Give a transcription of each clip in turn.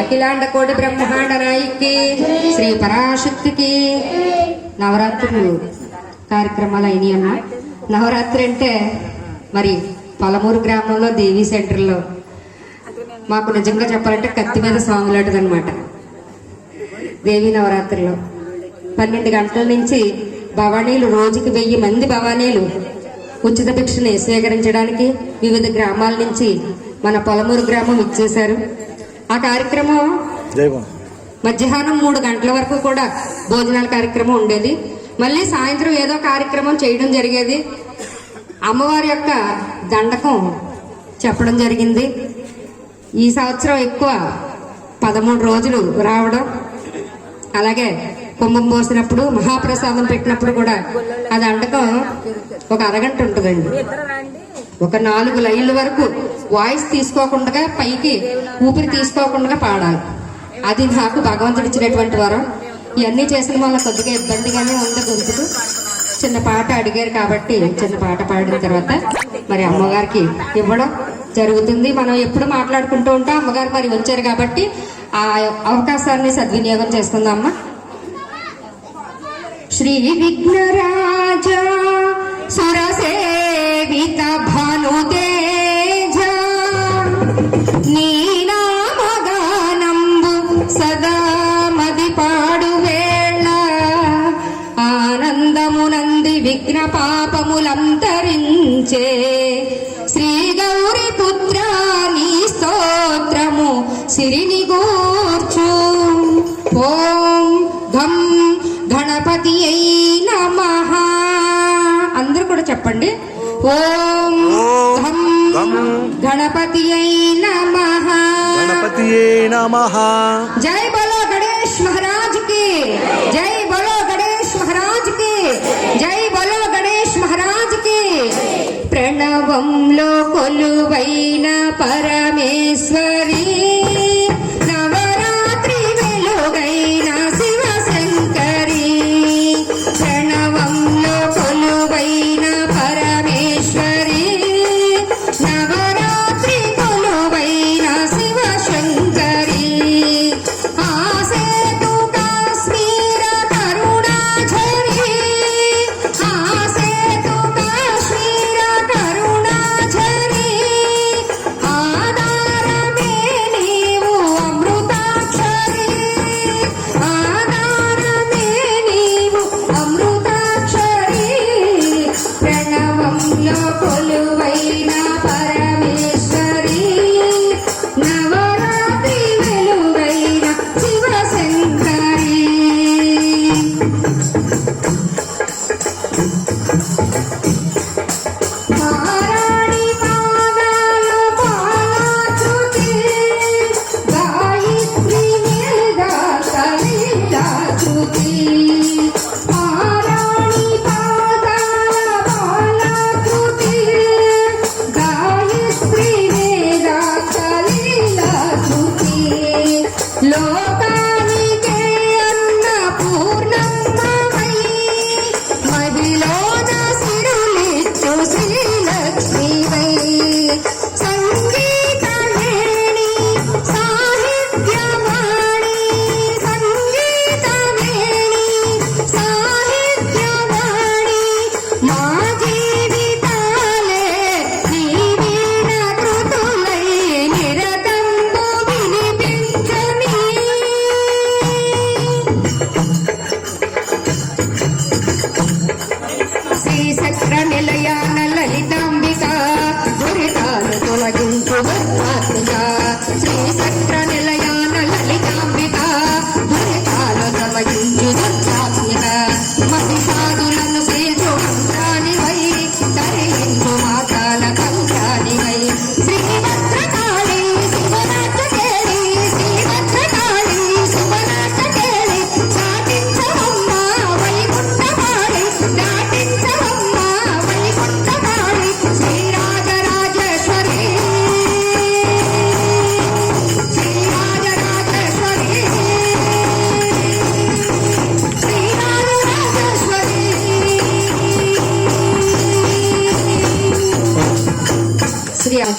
అఖిలాండ కోటి బ్రహ్మాండ నాయికి శ్రీ పరాశక్తికి నవరాత్రులు కార్యక్రమాలు అయినాయి అన్న నవరాత్రి అంటే మరి పలమూరు గ్రామంలో దేవీ సెంటర్లో మాకు నిజంగా చెప్పాలంటే కత్తి మీద స్వామి లాంటిది అనమాట దేవీ నవరాత్రిలో పన్నెండు గంటల నుంచి భవానీలు రోజుకి వెయ్యి మంది భవానీలు ఉచిత భిక్షని స్వీకరించడానికి వివిధ గ్రామాల నుంచి మన పొలమూరు గ్రామం ఇచ్చేశారు. ఆ కార్యక్రమం మధ్యాహ్నం మూడు గంటల వరకు కూడా భోజనాల కార్యక్రమం ఉండేది. మళ్ళీ సాయంత్రం ఏదో కార్యక్రమం చేయడం జరిగేది. అమ్మవారి యొక్క దండకం చెప్పడం జరిగింది. ఈ సంవత్సరం ఎక్కువ పదమూడు రోజులు రావడం. అలాగే కుంభం పోసినప్పుడు మహాప్రసాదం పెట్టినప్పుడు కూడా ఆ దండకం ఒక అరగంట ఉంటుందండి. ఒక నాలుగు లైన్ల వరకు వాయిస్ తీసుకోకుండా పైకి ఊపిరి తీసుకోకుండా పాడాలి. అది నాకు భగవంతుడు ఇచ్చినటువంటి వరం. ఇవన్నీ చేసిన వల్ల కొద్దిగా ఇబ్బందిగానే ఉంది గొంతుకు. చిన్న పాట అడిగారు కాబట్టి చిన్న పాట పాడిన తర్వాత మరి అమ్మగారికి ఇవ్వడం జరుగుతుంది. మనం ఎప్పుడు మాట్లాడుకుంటూ ఉంటాం. అమ్మగారు మరి వచ్చారు కాబట్టి ఆ అవకాశాన్ని సద్వినియోగం చేసుకుందామా? శ్రీ విఘ్నరాజా సురసేవిత భానుతేజ నీనామగానంబు సదా మది పాడు వేళ ఆనందమునంది విఘ్న పాపములంతరించే శ్రీ గౌరీ పుత్ర నీ స్తోత్రము సిరిని చెప్పండి? ఓం ఘం గణపతి నమః. గణపతియే నమః. జై బలో గణేష్ మహారాజ్కి. జై బలో గణేష్ మహారాజ్కి. జై బలో గణేష్ మహారాజ్కి. ప్రణవంలో కొలువైన పరమేశ్వరి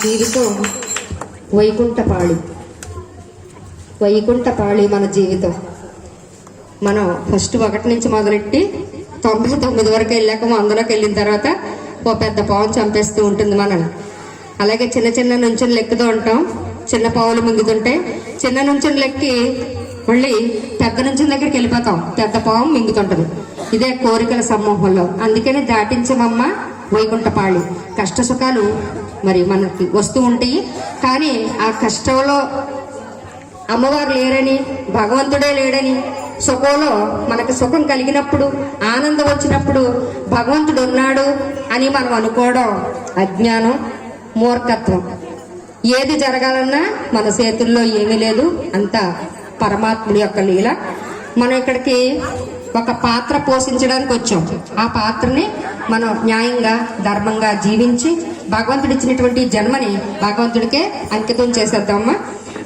జీవితం వైకుంఠపాళి. వైకుంఠ పాళి మన జీవితం. మనం ఫస్ట్ ఒకటి నుంచి మొదలెట్టి తొంభై తొమ్మిది వరకు వెళ్ళాక అందులోకి వెళ్ళిన తర్వాత ఓ పెద్ద పావును చంపేస్తూ ఉంటుంది మనల్ని. అలాగే చిన్న చిన్న నుంచుని లెక్కుతూ ఉంటాం. చిన్న పావులు మింగుతుంటే చిన్న నుంచుని లెక్కి మళ్ళీ పెద్ద నుంచి దగ్గరికి వెళ్ళిపోతాం. పెద్ద పాము మింగుతుంటుంది. ఇదే కోరికల సమూహంలో. అందుకని దాటించమమ్మ వైకుంఠపాళి. కష్ట సుఖాలు మరి మనకి వస్తూ ఉంటాయి. కానీ ఆ కష్టంలో అమ్మవారు లేరని భగవంతుడే లేడని సుఖంలో మనకు సుఖం కలిగినప్పుడు ఆనందం వచ్చినప్పుడు భగవంతుడు ఉన్నాడు అని మనం అనుకోవడం అజ్ఞానం మూర్ఖత్వం. ఏది జరగాలన్నా మన చేతుల్లో ఏమీ లేదు. అంతా పరమాత్ముడి యొక్క లీల. మనం ఇక్కడికి ఒక పాత్ర పోషించడానికి వచ్చాం. ఆ పాత్రని మనం న్యాయంగా ధర్మంగా జీవించి భగవంతుడు ఇచ్చినటువంటి జన్మని భగవంతుడికే అంకితం చేసేద్దామమ్మా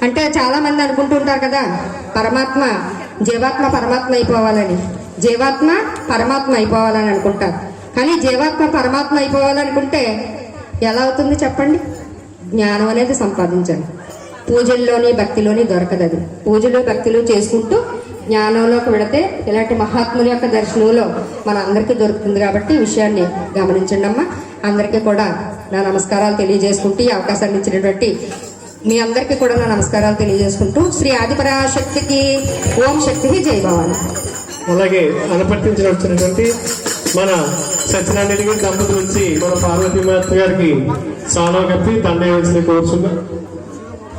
అంటే చాలా మంది అనుకుంటూ ఉంటారు కదా పరమాత్మ జీవాత్మ పరమాత్మ అయిపోవాలని. జీవాత్మ పరమాత్మ అయిపోవాలని అనుకుంటారు. కానీ జీవాత్మ పరమాత్మ అయిపోవాలనుకుంటే ఎలా అవుతుంది చెప్పండి? జ్ఞానం అనేది సంపాదించాలి. పూజల్లోని భక్తిలోని దొరకదు అది. పూజలు భక్తులు చేసుకుంటూ జ్ఞానంలోకి వెళితే ఇలాంటి మహాత్ముల యొక్క దర్శనంలో మన అందరికీ దొరుకుతుంది కాబట్టి విషయాన్ని గమనించండి అమ్మా అందరికీ కూడా నా నమస్కారాలు తెలియజేసుకుంటూ ఈ అవకాశాన్ని ఇచ్చినటువంటి మీ అందరికీ కూడా నా నమస్కారాలు తెలియజేసుకుంటూ శ్రీ ఆదిపరాశక్తికి ఓం శక్తికి జై భవాని. అలాగే అనుపట్టించిన వచ్చినటువంటి మన సత్యనారాయణ గారి దంపతుల నుంచి మన పార్వతీమాత గారికి సానా కప్పి దండ వేసి కోరుచున్నాం.